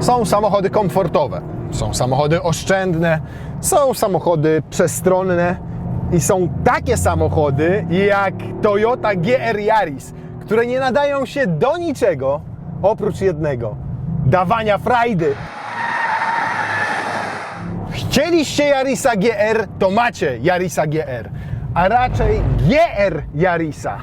Są samochody komfortowe, są samochody oszczędne, są samochody przestronne i są takie samochody jak Toyota GR Yaris, które nie nadają się do niczego oprócz jednego dawania frajdy. Chcieliście Yarisa GR, to macie Yarisa GR, a raczej GR Yarisa.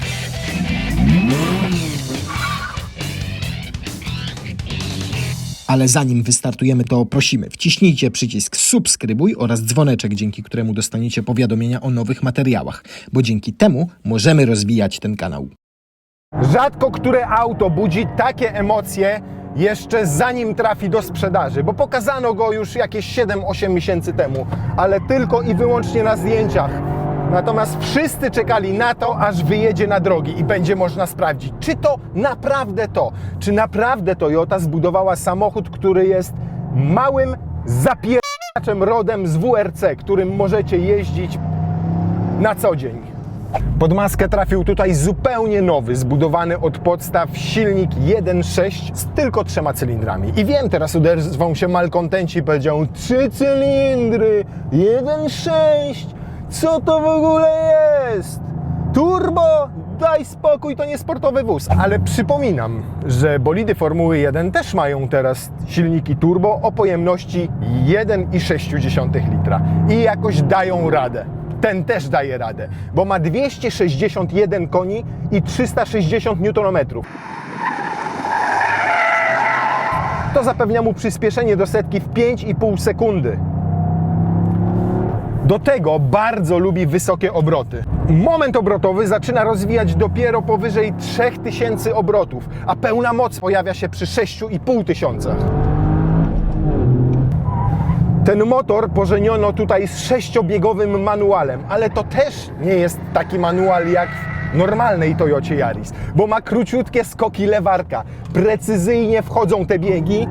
Ale zanim wystartujemy, to prosimy, wciśnijcie przycisk subskrybuj oraz dzwoneczek, dzięki któremu dostaniecie powiadomienia o nowych materiałach, bo dzięki temu możemy rozwijać ten kanał. Rzadko które auto budzi takie emocje jeszcze zanim trafi do sprzedaży, bo pokazano go już jakieś 7-8 miesięcy temu, ale tylko i wyłącznie na zdjęciach. Natomiast wszyscy czekali na to, aż wyjedzie na drogi i będzie można sprawdzić, czy to naprawdę to, czy naprawdę Toyota zbudowała samochód, który jest małym zapierdaczem rodem z WRC, którym możecie jeździć na co dzień. Pod maskę trafił tutaj zupełnie nowy, zbudowany od podstaw silnik 1.6 z tylko trzema cylindrami. I wiem, teraz odezwą się malkontenci i powiedział trzy cylindry, 1.6, co to w ogóle jest? Turbo? Daj spokój, to nie sportowy wóz. Ale przypominam, że bolidy Formuły 1 też mają teraz silniki turbo o pojemności 1,6 litra i jakoś dają radę ten też daje radę, bo ma 261 koni i 360 Nm. To zapewnia mu przyspieszenie do setki w 5,5 sekundy. Do tego bardzo lubi wysokie obroty. Moment obrotowy zaczyna rozwijać dopiero powyżej 3000 obrotów, a pełna moc pojawia się przy 6500 tysiącach. Ten motor pożeniono tutaj z sześciobiegowym manualem, ale to też nie jest taki manual jak w normalnej Toyocie Yaris, bo ma króciutkie skoki lewarka. Precyzyjnie wchodzą te biegi.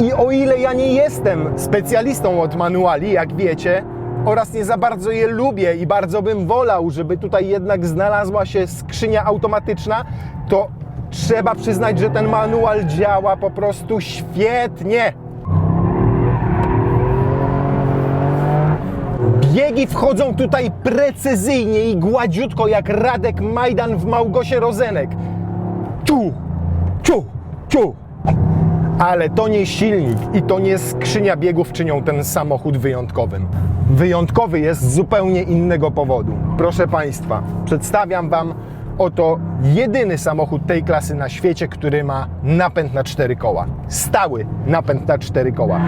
I o ile ja nie jestem specjalistą od manuali, jak wiecie, oraz nie za bardzo je lubię i bardzo bym wolał, żeby tutaj jednak znalazła się skrzynia automatyczna, to trzeba przyznać, że ten manual działa po prostu świetnie. Biegi wchodzą tutaj precyzyjnie i gładziutko jak Radek Majdan w Małgosie Rozenek. Tu, ciu, ciu. Ale to nie silnik i to nie skrzynia biegów czynią ten samochód wyjątkowym. Wyjątkowy jest z zupełnie innego powodu. Proszę Państwa, przedstawiam Wam oto jedyny samochód tej klasy na świecie, który ma napęd na cztery koła. Stały napęd na cztery koła.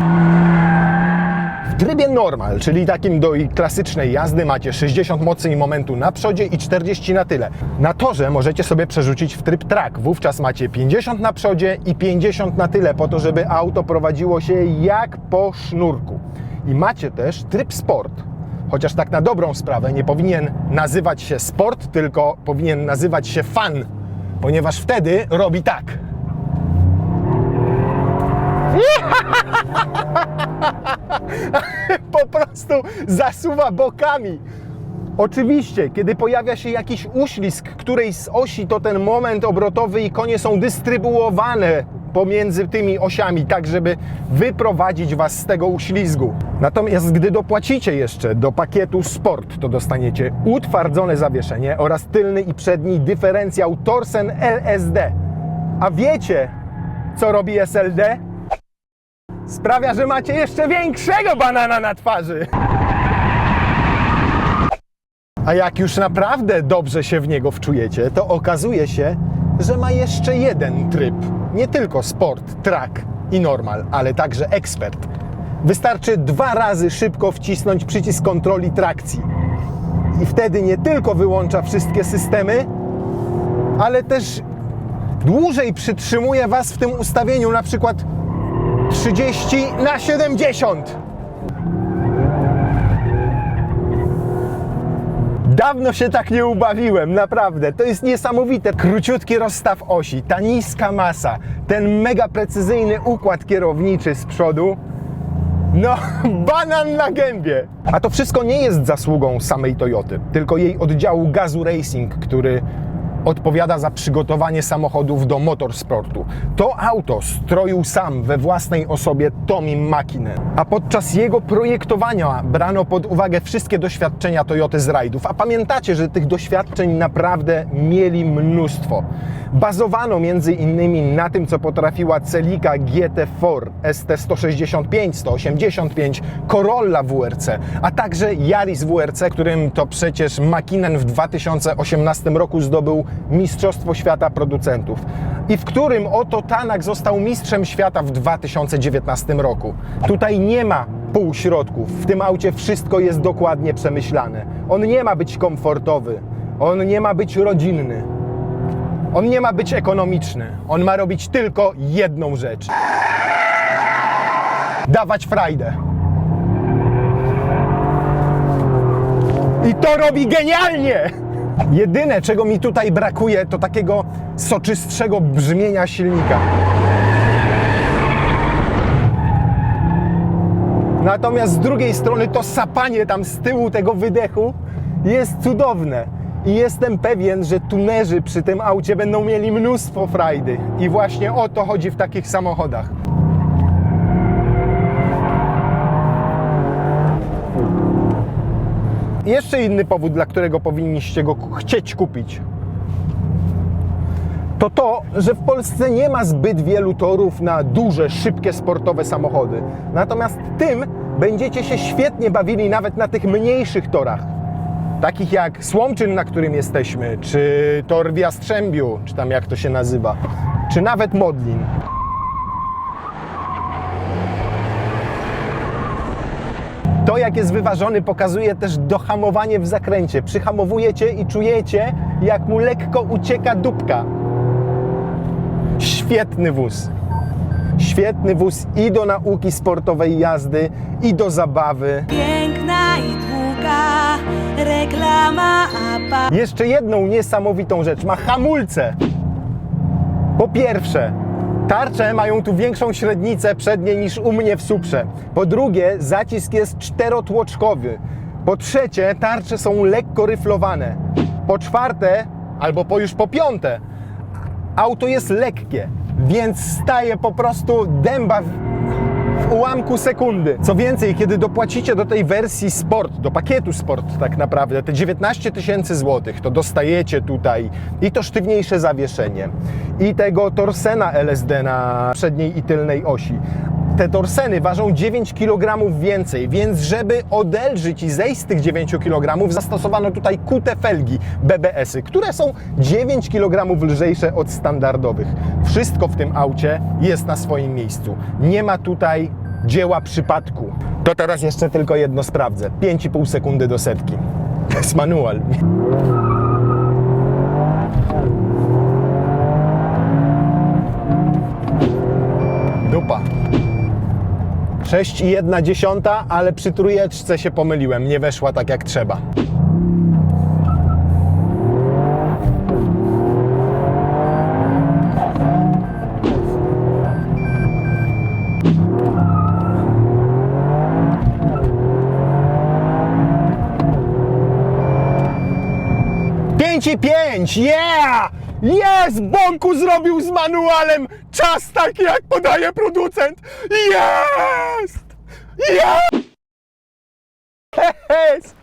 W trybie normal, czyli takim do klasycznej jazdy, macie 60 mocy i momentu na przodzie i 40 na tyle. Na torze możecie sobie przerzucić w tryb track. Wówczas macie 50 na przodzie i 50 na tyle, po to, żeby auto prowadziło się jak po sznurku. I macie też tryb sport. Chociaż tak na dobrą sprawę nie powinien nazywać się sport, tylko powinien nazywać się fan, ponieważ wtedy robi tak. po prostu zasuwa bokami. Oczywiście, kiedy pojawia się jakiś uślizg którejś z osi, to ten moment obrotowy i konie są dystrybuowane pomiędzy tymi osiami, tak żeby wyprowadzić Was z tego uślizgu. Natomiast gdy dopłacicie jeszcze do pakietu Sport, to dostaniecie utwardzone zawieszenie oraz tylny i przedni dyferencjał Torsen LSD. A wiecie, co robi SLD? Sprawia, że macie jeszcze większego banana na twarzy. A jak już naprawdę dobrze się w niego wczujecie, to okazuje się, że ma jeszcze jeden tryb. Nie tylko sport, track i normal, ale także ekspert. Wystarczy dwa razy szybko wcisnąć przycisk kontroli trakcji. I wtedy nie tylko wyłącza wszystkie systemy, ale też dłużej przytrzymuje Was w tym ustawieniu, na przykład 30 na 70. Dawno się tak nie ubawiłem, naprawdę. To jest niesamowite. Króciutki rozstaw osi, ta niska masa, ten mega precyzyjny układ kierowniczy z przodu. No, banan na gębie. A to wszystko nie jest zasługą samej Toyoty, tylko jej oddziału Gazu Racing, który odpowiada za przygotowanie samochodów do motorsportu. To auto stroił sam we własnej osobie Tommy Makinen, a podczas jego projektowania brano pod uwagę wszystkie doświadczenia Toyoty z rajdów. A pamiętacie, że tych doświadczeń naprawdę mieli mnóstwo. Bazowano innymi na tym, co potrafiła Celica GT4, ST165, 185, Corolla WRC, a także Yaris WRC, którym to przecież Makinen w 2018 roku zdobył Mistrzostwo Świata Producentów i w którym oto Tanak został mistrzem świata w 2019 roku. Tutaj nie ma półśrodków. W tym aucie wszystko jest dokładnie przemyślane. On nie ma być komfortowy, on nie ma być rodzinny. On nie ma być ekonomiczny. On ma robić tylko jedną rzecz. Dawać frajdę. I to robi genialnie! Jedyne, czego mi tutaj brakuje, to takiego soczystszego brzmienia silnika. Natomiast z drugiej strony to sapanie tam z tyłu tego wydechu jest cudowne. I jestem pewien, że tunerzy przy tym aucie będą mieli mnóstwo frajdy. I właśnie o to chodzi w takich samochodach. Jeszcze inny powód, dla którego powinniście go chcieć kupić, to to, że w Polsce nie ma zbyt wielu torów na duże, szybkie, sportowe samochody. Natomiast tym będziecie się świetnie bawili nawet na tych mniejszych torach. Takich jak Słomczyn, na którym jesteśmy, czy tor w Jastrzębiu, czy tam jak to się nazywa, czy nawet Modlin. To, jak jest wyważony, pokazuje też dohamowanie w zakręcie. Przyhamowujecie i czujecie, jak mu lekko ucieka dupka. Świetny wóz. Świetny wóz i do nauki sportowej jazdy, i do zabawy. Piękna i reklama apa. Jeszcze jedną niesamowitą rzecz. Ma hamulce. Po pierwsze, tarcze mają tu większą średnicę przednie niż u mnie w Suprze. Po drugie, zacisk jest czterotłoczkowy. Po trzecie, tarcze są lekko ryflowane. Po czwarte, albo po już po piąte, auto jest lekkie, więc staje po prostu dęba w, ułamku sekundy. Co więcej, kiedy dopłacicie do tej wersji Sport, do pakietu Sport tak naprawdę, te 19 tysięcy złotych, to dostajecie tutaj i to sztywniejsze zawieszenie, i tego torsena LSD na przedniej i tylnej osi. Te torseny ważą 9 kg więcej, więc żeby odelżyć i zejść z tych 9 kg, zastosowano tutaj kute felgi BBS-y, które są 9 kg lżejsze od standardowych. Wszystko w tym aucie jest na swoim miejscu. Nie ma tutaj dzieła przypadku. To teraz jeszcze tylko jedno sprawdzę. 5,5 sekundy do setki. To jest manual. 6,1, ale przy trójeczce się pomyliłem. Nie weszła tak jak trzeba. Pięć i pięć, yeah! Jest! Bąku zrobił z manualem czas taki, jak podaje producent! Jest! Jest! Jest!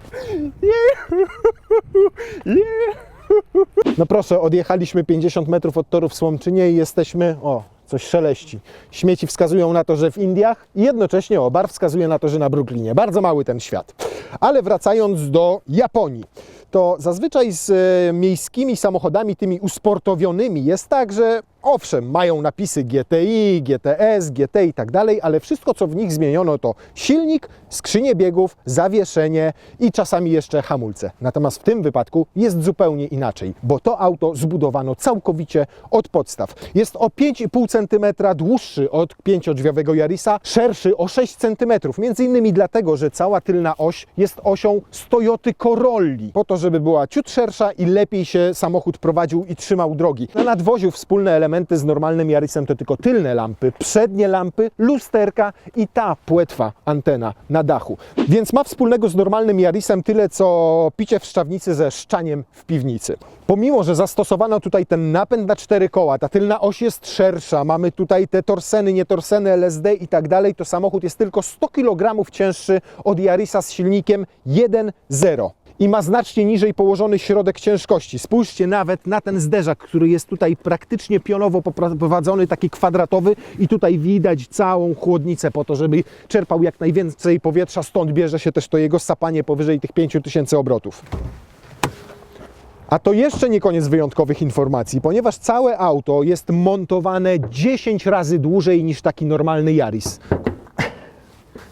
No proszę, odjechaliśmy 50 metrów od toru w Słomczynie i jesteśmy... O, coś szeleści. Śmieci wskazują na to, że w Indiach i jednocześnie o, bar wskazuje na to, że na Brooklynie. Bardzo mały ten świat. Ale wracając do Japonii, to zazwyczaj z e, miejskimi samochodami tymi usportowionymi jest tak, że owszem, mają napisy GTI, GTS, GT i tak dalej, ale wszystko co w nich zmieniono to silnik, skrzynie biegów, zawieszenie i czasami jeszcze hamulce. Natomiast w tym wypadku jest zupełnie inaczej, bo to auto zbudowano całkowicie od podstaw. Jest o 5,5 cm dłuższy od pięciodrzwiowego Yarisa, szerszy o 6 cm, między innymi dlatego, że cała tylna oś jest osią z Toyoty Corolli, po to, żeby była ciut szersza i lepiej się samochód prowadził i trzymał drogi. Na nadwoziu wspólne elementy z normalnym Yarisem to tylko tylne lampy, przednie lampy, lusterka i ta płetwa antena na dachu. Więc ma wspólnego z normalnym Yarisem tyle, co picie w szczawnicy ze szczaniem w piwnicy. Pomimo, że zastosowano tutaj ten napęd na cztery koła, ta tylna oś jest szersza, mamy tutaj te torseny, nie torseny, LSD i tak dalej, to samochód jest tylko 100 kg cięższy od Yarisa z silnikiem 1.0 i ma znacznie niżej położony środek ciężkości. Spójrzcie nawet na ten zderzak, który jest tutaj praktycznie pionowo poprowadzony, taki kwadratowy i tutaj widać całą chłodnicę po to, żeby czerpał jak najwięcej powietrza, stąd bierze się też to jego sapanie powyżej tych 5000 obrotów. A to jeszcze nie koniec wyjątkowych informacji, ponieważ całe auto jest montowane 10 razy dłużej niż taki normalny Yaris.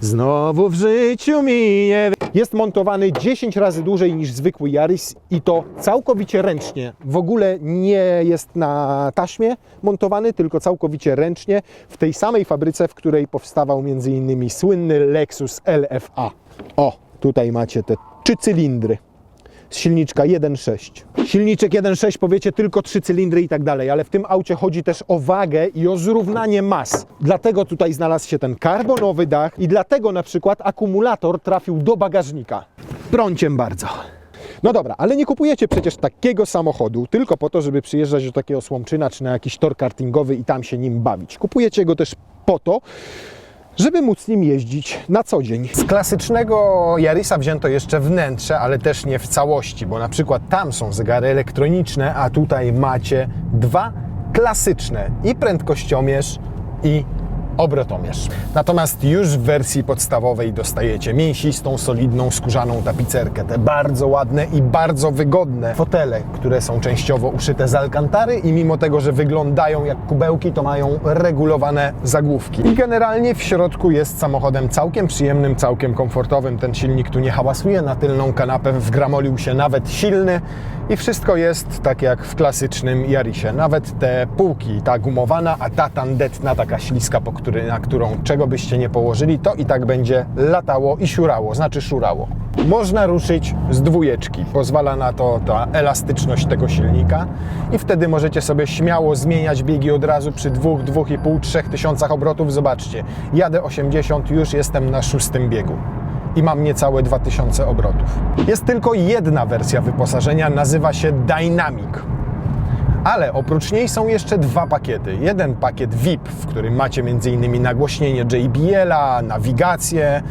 Znowu w życiu minie. Jest montowany 10 razy dłużej niż zwykły Yaris i to całkowicie ręcznie. W ogóle nie jest na taśmie montowany, tylko całkowicie ręcznie w tej samej fabryce, w której powstawał m.in. słynny Lexus LFA. O, tutaj macie te trzy cylindry z silniczka 1.6. Silniczek 1.6 powiecie tylko trzy cylindry i tak dalej, ale w tym aucie chodzi też o wagę i o zrównanie mas. Dlatego tutaj znalazł się ten karbonowy dach i dlatego na przykład akumulator trafił do bagażnika. Prąciem bardzo. No dobra, ale nie kupujecie przecież takiego samochodu tylko po to, żeby przyjeżdżać do takiego Słomczyna czy na jakiś tor kartingowy i tam się nim bawić. Kupujecie go też po to, żeby móc nim jeździć na co dzień. Z klasycznego Yarisa wzięto jeszcze wnętrze, ale też nie w całości, bo na przykład tam są zegary elektroniczne, a tutaj macie dwa klasyczne i prędkościomierz i obrotomierz. Natomiast już w wersji podstawowej dostajecie mięsistą, solidną, skórzaną tapicerkę, te bardzo ładne i bardzo wygodne fotele, które są częściowo uszyte z alkantary i mimo tego, że wyglądają jak kubełki, to mają regulowane zagłówki. I generalnie w środku jest samochodem całkiem przyjemnym, całkiem komfortowym. Ten silnik tu nie hałasuje na tylną kanapę, wgramolił się nawet silny i wszystko jest tak jak w klasycznym Yarisie. Nawet te półki, ta gumowana, a ta tandetna, taka śliska, po który, na którą czego byście nie położyli, to i tak będzie latało i siurało, znaczy szurało. Można ruszyć z dwójeczki. Pozwala na to ta elastyczność tego silnika i wtedy możecie sobie śmiało zmieniać biegi od razu przy 2, 2,5, 3 tysiącach obrotów. Zobaczcie, jadę 80, już jestem na szóstym biegu i mam niecałe 2000 obrotów. Jest tylko jedna wersja wyposażenia, nazywa się Dynamic. Ale oprócz niej są jeszcze dwa pakiety. Jeden pakiet VIP, w którym macie m.in. nagłośnienie JBL-a, nawigację,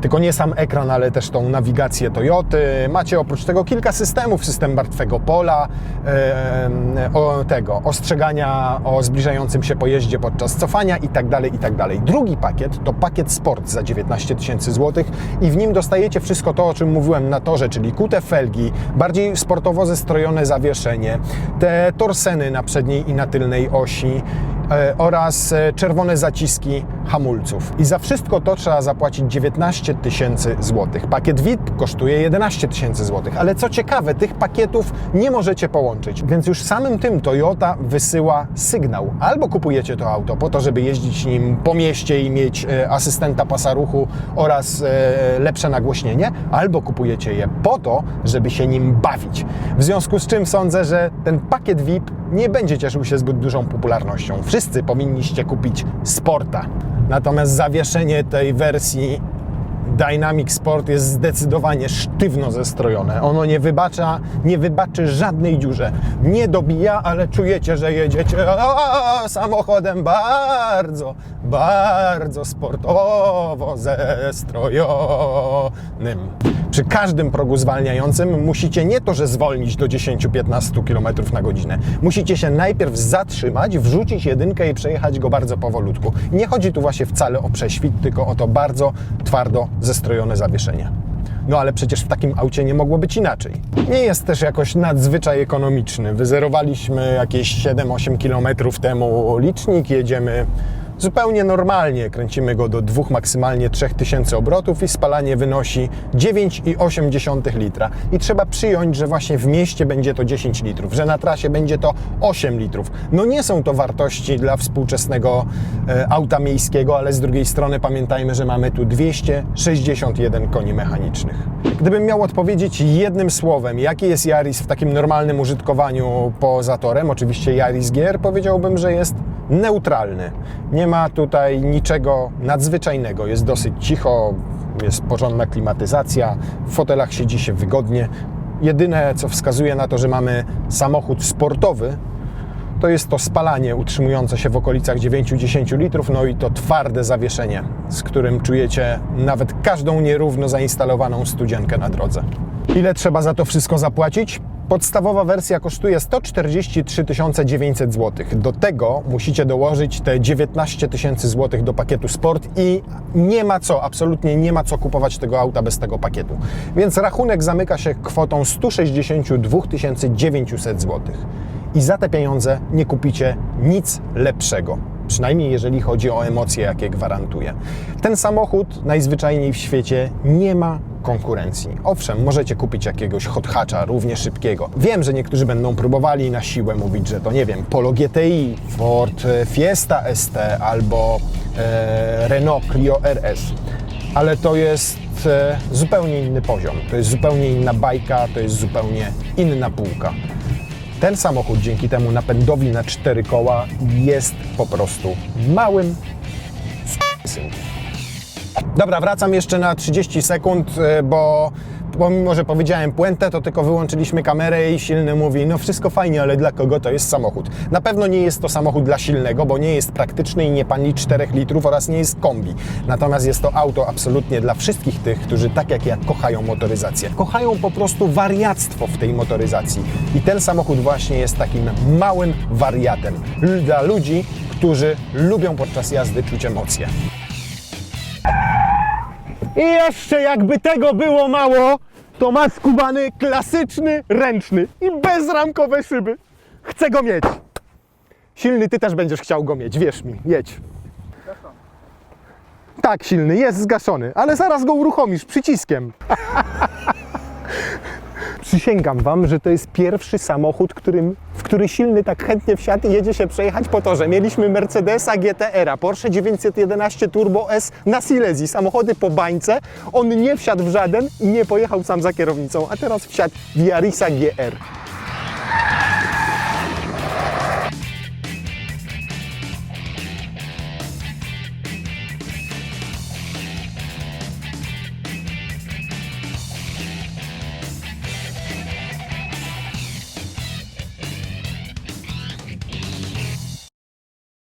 tylko nie sam ekran, ale też tą nawigację Toyoty. Macie oprócz tego kilka systemów, system martwego pola, e, tego, ostrzegania o zbliżającym się pojeździe podczas cofania i tak dalej, i tak. Drugi pakiet to pakiet Sport za 19 tysięcy złotych i w nim dostajecie wszystko to, o czym mówiłem na torze, czyli kute felgi, bardziej sportowo zestrojone zawieszenie, te torseny na przedniej i na tylnej osi e, oraz e, czerwone zaciski hamulców. I za wszystko to trzeba zapłacić 19 tysięcy złotych. Pakiet VIP kosztuje 11 tysięcy złotych, ale co ciekawe, tych pakietów nie możecie połączyć, więc już samym tym Toyota wysyła sygnał. Albo kupujecie to auto po to, żeby jeździć nim po mieście i mieć e, asystenta pasa ruchu oraz e, lepsze nagłośnienie, albo kupujecie je po to, żeby się nim bawić. W związku z czym sądzę, że ten pakiet VIP nie będzie cieszył się zbyt dużą popularnością. Wszyscy powinniście kupić Sporta. Natomiast zawieszenie tej wersji Dynamic Sport jest zdecydowanie sztywno zestrojone. Ono nie wybacza, nie wybaczy żadnej dziurze. Nie dobija, ale czujecie, że jedziecie a, samochodem bardzo, bardzo sportowo zestrojonym. Przy każdym progu zwalniającym musicie nie to, że zwolnić do 10-15 km na godzinę. Musicie się najpierw zatrzymać, wrzucić jedynkę i przejechać go bardzo powolutku. Nie chodzi tu właśnie wcale o prześwit, tylko o to bardzo twardo zestrojone zawieszenie. No ale przecież w takim aucie nie mogło być inaczej. Nie jest też jakoś nadzwyczaj ekonomiczny. Wyzerowaliśmy jakieś 7-8 km temu licznik, jedziemy Zupełnie normalnie kręcimy go do 2, maksymalnie 3000 obrotów i spalanie wynosi 9,8 litra. I trzeba przyjąć, że właśnie w mieście będzie to 10 litrów, że na trasie będzie to 8 litrów. No nie są to wartości dla współczesnego e, auta miejskiego, ale z drugiej strony pamiętajmy, że mamy tu 261 koni mechanicznych. Gdybym miał odpowiedzieć jednym słowem, jaki jest Yaris w takim normalnym użytkowaniu poza torem, oczywiście Yaris GR, powiedziałbym, że jest neutralny. Nie ma tutaj niczego nadzwyczajnego. Jest dosyć cicho, jest porządna klimatyzacja, w fotelach siedzi się wygodnie. Jedyne, co wskazuje na to, że mamy samochód sportowy, to jest to spalanie utrzymujące się w okolicach 9-10 litrów, no i to twarde zawieszenie, z którym czujecie nawet każdą nierówno zainstalowaną studzienkę na drodze. Ile trzeba za to wszystko zapłacić? Podstawowa wersja kosztuje 143 900 zł. Do tego musicie dołożyć te 19 tysięcy złotych do pakietu Sport i nie ma co, absolutnie nie ma co kupować tego auta bez tego pakietu. Więc rachunek zamyka się kwotą 162 900 złotych i za te pieniądze nie kupicie nic lepszego. Przynajmniej jeżeli chodzi o emocje, jakie gwarantuje. Ten samochód najzwyczajniej w świecie nie ma konkurencji. Owszem, możecie kupić jakiegoś hot hatcha, równie szybkiego. Wiem, że niektórzy będą próbowali na siłę mówić, że to nie wiem, Polo GTI, Ford Fiesta ST albo e, Renault Clio RS ale to jest e, zupełnie inny poziom, to jest zupełnie inna bajka, to jest zupełnie inna półka. Ten samochód dzięki temu napędowi na cztery koła jest po prostu małym synkiem. Dobra, wracam jeszcze na 30 sekund, e, bo pomimo, że powiedziałem puentę, to tylko wyłączyliśmy kamerę i silny mówi, no wszystko fajnie, ale dla kogo to jest samochód? Na pewno nie jest to samochód dla silnego, bo nie jest praktyczny i nie pali 4 litrów oraz nie jest kombi. Natomiast jest to auto absolutnie dla wszystkich tych, którzy tak jak ja kochają motoryzację. Kochają po prostu wariactwo w tej motoryzacji. I ten samochód właśnie jest takim małym wariatem dla ludzi, którzy lubią podczas jazdy czuć emocje. I jeszcze jakby tego było mało, to ma skubany klasyczny ręczny i bezramkowe szyby. Chcę go mieć. Silny, ty też będziesz chciał go mieć, wierz mi, jedź. Tak, silny, jest zgaszony, ale zaraz go uruchomisz przyciskiem. Przysięgam wam, że to jest pierwszy samochód, którym, w który silny tak chętnie wsiadł i jedzie się przejechać po torze. Mieliśmy Mercedesa GTR, Porsche 911 Turbo S na Silesii, samochody po bańce. On nie wsiadł w żaden i nie pojechał sam za kierownicą, a teraz wsiadł w Yarisa GR.